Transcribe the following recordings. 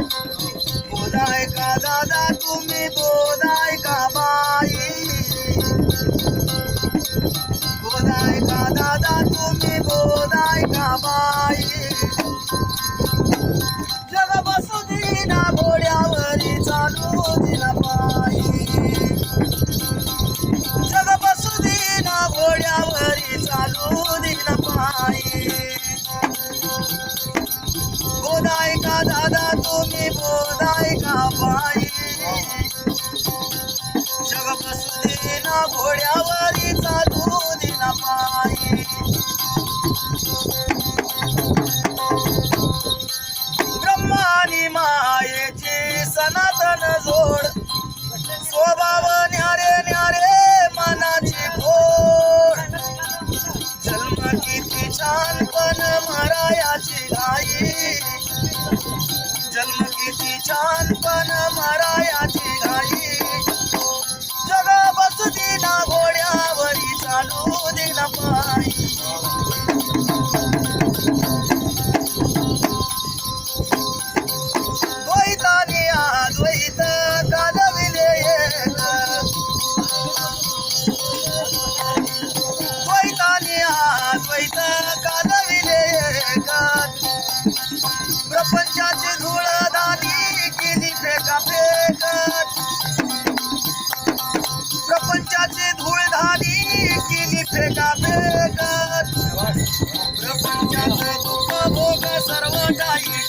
बोधाय का दादा तुम्ही बोधाय का बाई? दादा तुम्ही बोलाय का बाई? जग बसू ना घोड्यावरी चालू दिला बाई. ब्रह्मानी मायेची सनातन जोड स्वभाव न्यारे न्यारे मनाची गोड जन्म किती छान पण मरायाची गाई जन्म किती छान पण मरायाची घाई. जग बसती ना घोड्यावरी चालू दिला पाय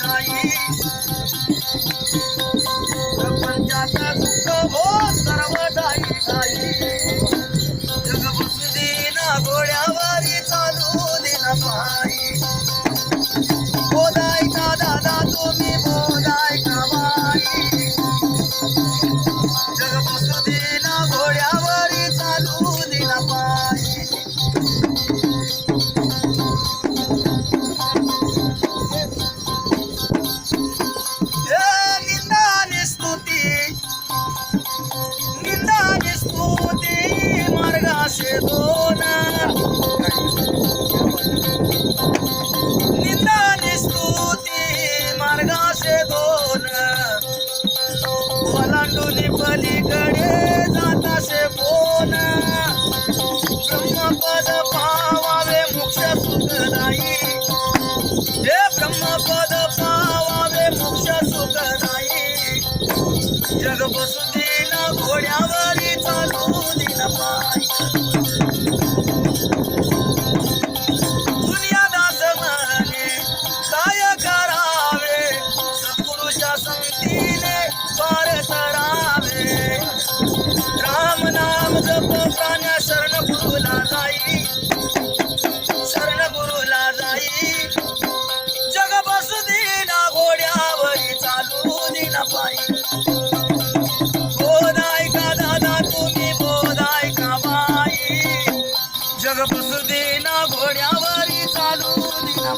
தாயே म्हणून ब्रह्मपद पावावे मोक्ष सुख नाही. हे ब्रह्मपद पावावे मोक्ष सुख नाही. जग बसुदीन घोड्यावर. जग बसू दे ना घोड्यावरी चालू दिना